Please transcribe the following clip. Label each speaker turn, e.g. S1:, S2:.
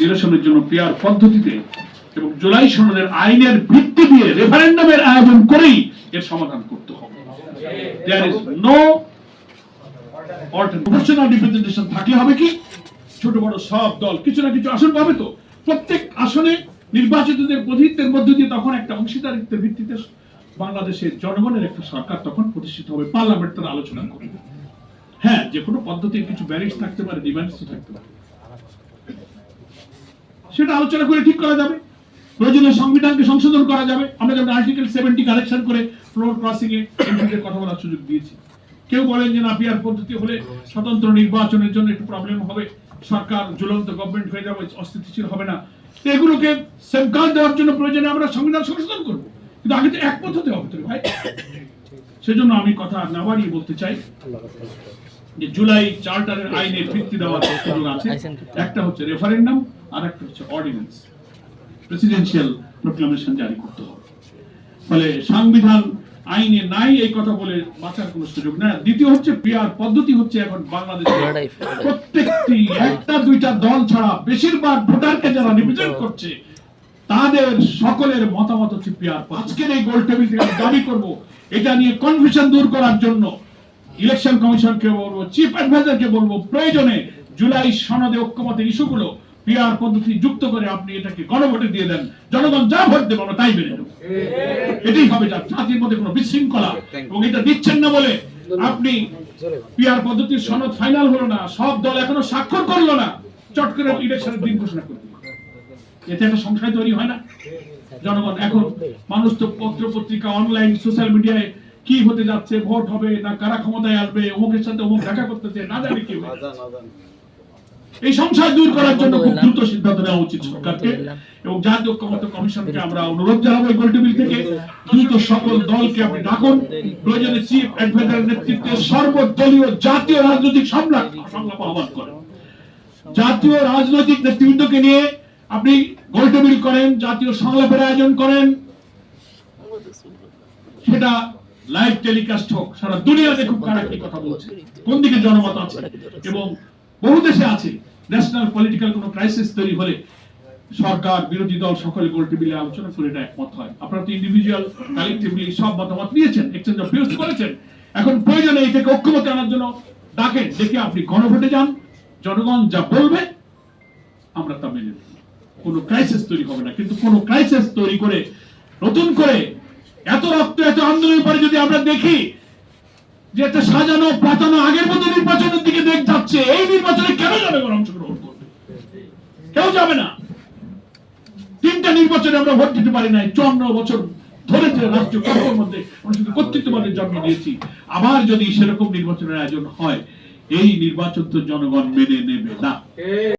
S1: নিরসনের জন্য পিয়ার পদ্ধতিতে এবং জুলাই সনদের আইনের ভিত্তি দিয়ে রেফারেন্ডামের আয়োজন করেই এর সমাধান করতে হবে। There is no professional representation থাকলে হবে কি? ছোট বড় সব দল কিছু না কিছু আসন পাবে তো। প্রত্যেক আসনে নির্বাচিতদের প্রতিনিধিত্বের মধ্য দিয়ে তখন একটা অংশীদারিত্বের ভিত্তিতে বাংলাদেশের জনগণের একটা সরকার তখন প্রতিষ্ঠিত হবে। পার্লামেন্ট তার আলোচনা করবে। হ্যাঁ যে কোনো পদ্ধতির কিছু ব্যারিজ থাকতে পারে ডিমান্ডস থাকতে পারে। সেটা আলোচনা করে ঠিক করা যাবে। প্রয়োজনে সংবিধানকে সংশোধন করা যাবে। আমরা যেমন আর্টিকেল সেভেন্টি কালেকশন করে ফ্লোর ক্রসিং এ কথা বলার সুযোগ দিয়েছি। কেউ বলেন যে না পিয়ার পদ্ধতি হলে স্বতন্ত্র নির্বাচনের জন্য একটু প্রবলেম হবে। সরকার ঝুলন্ত গভর্নমেন্ট হয়ে যাবে, অস্থিতিশীল হবে না। এগুলোকে সেফগার্ড দেওয়ার জন্য প্রয়োজনে আমরা সংবিধান সংশোধন করব। কিন্তু আগে তো একমত হতে হবে, তো ভাই। সেজন্য আমি কথা না বাড়িয়ে বলতে চাই যে জুলাই চার্টারের আইনের ভিত্তি দেওয়ার সুযোগ আছে একটা হচ্ছে রেফারেন্ডাম আর একটা হচ্ছে অর্ডিন্যান্স প্রেসিডেন্সিয়াল প্রোক্লামেশন জারি করতে হবে। ফলে সংবিধান আইনে নাই এই কথা বলে বাঁচার কোনো সুযোগ না দ্বিতীয় হচ্ছে পিয়ার পদ্ধতি হচ্ছে এখন বাংলাদেশে প্রত্যেকটি একটা দুইটা দল ছাড়া বেশিরভাগ ভোটারকে যারা রিপ্রেজেন্ট করছে তাদের সকলের মতামত হচ্ছে পিয়ার আজকের এই গোল টেবিল থেকে দাবি করব, এটা নিয়ে কনফিউশন দূর করার জন্য ইলেকশন কমিশনকে বলব চিফ অ্যাডভাইজারকে বলব, প্রয়োজনে জুলাই সনদে ঐক্যমতের ইস্যুগুলো পিআর পদ্ধতি যুক্ত করে আপনি এটাকে গণভোটে দিয়ে দেন। জনগণ যা ভোট দেবে আমরা তাই মেনে নেব। এটাই হবে জাতির মধ্যে কোনো বিশৃঙ্খলা এবং এটা দিচ্ছেন না বলে আপনি পিআর পদ্ধতির সনদ ফাইনাল হলো না, সব দল এখনও স্বাক্ষর করল না। চট করে ইলেকশনের দিন ঘোষণা করবে এতে একটা সংশয় তৈরি হয় না? জনগণ, এখন মানুষ তো পত্র পত্রিকা অনলাইন সোশ্যাল মিডিয়ায় কি হতে যাচ্ছে, ভোট হবে না, কারা ক্ষমতায় আসবে, অমুকের সাথে অমুক দেখা করতেছে, না জানি কি এই সংশয় দূর করার জন্য খুব দ্রুত সিদ্ধান্ত নেওয়া উচিত সরকারকে এবং জাতীয় ঐক্যমত্য কমিশনকে আমরা অনুরোধ জানাব এই গোলটেবিল থেকে। দ্রুত সকল দলকে আপনি ডাকুন। প্রয়োজনে চিফ অ্যাডভাইজারের নেতৃত্বে সর্বদলীয় জাতীয় রাজনৈতিক সংলাপ সংলাপ আহ্বান করেন। জাতীয় রাজনৈতিক নেতৃবৃন্দকে নিয়ে আপনি গোলটেবিল করেন, জাতীয় সংলাপের আয়োজন করেন, সেটা লাইভ টেলিকাস্ট হোক, সারা দুনিয়া দেখুক কারা কি কথা বলছে। কোন দিকে জনমত আছে? এবং বহু দেশে আছে। ন্যাশনাল পলিটিক্যাল কোনো ক্রাইসিস তৈরি হলে সরকার, বিরোধী দল, সকলে গোল টেবিলে আলোচনা করে এটা একমত হয়। আপনারা তো ইন্ডিভিজুয়াল কালেকটিভলি সব মতামত নিয়েছেন এক্সচেঞ্জ অফ ভিউজ করেছেন। এখন প্রয়োজনে এই থেকে ঐক্যমতে আনার জন্য ডাকেন, দেখে আপনি গণভোটে যান, জনগণ যা বলবে, আমরা তা মেনে নেব। কোনো ক্রাইসিস তৈরি হবে না। কিন্তু কোনো ক্রাইসিস তৈরি করে, নতুন করে এত রক্ত, এত আন্দোলনের পরে যদি আমরা দেখি যে একটা সাজানো, পাতানো, আগের মতো নির্বাচনের দিকে দেখ যাচ্ছে, এই নির্বাচনে কেন যাবে অংশগ্রহণ করবে কেউ যাবে না। তিনটা নির্বাচনে আমরা ভোট দিতে পারি নাই, চুয়ান্ন বছর ধরে যে রাষ্ট্রীয় কর্মের মধ্যে আমরা শুধু কর্তৃত্ববাদের জন্ম দিয়েছি, আবার যদি সেরকম নির্বাচনের আয়োজন হয়, এই নির্বাচন তো জনগণ মেনে নেবে না।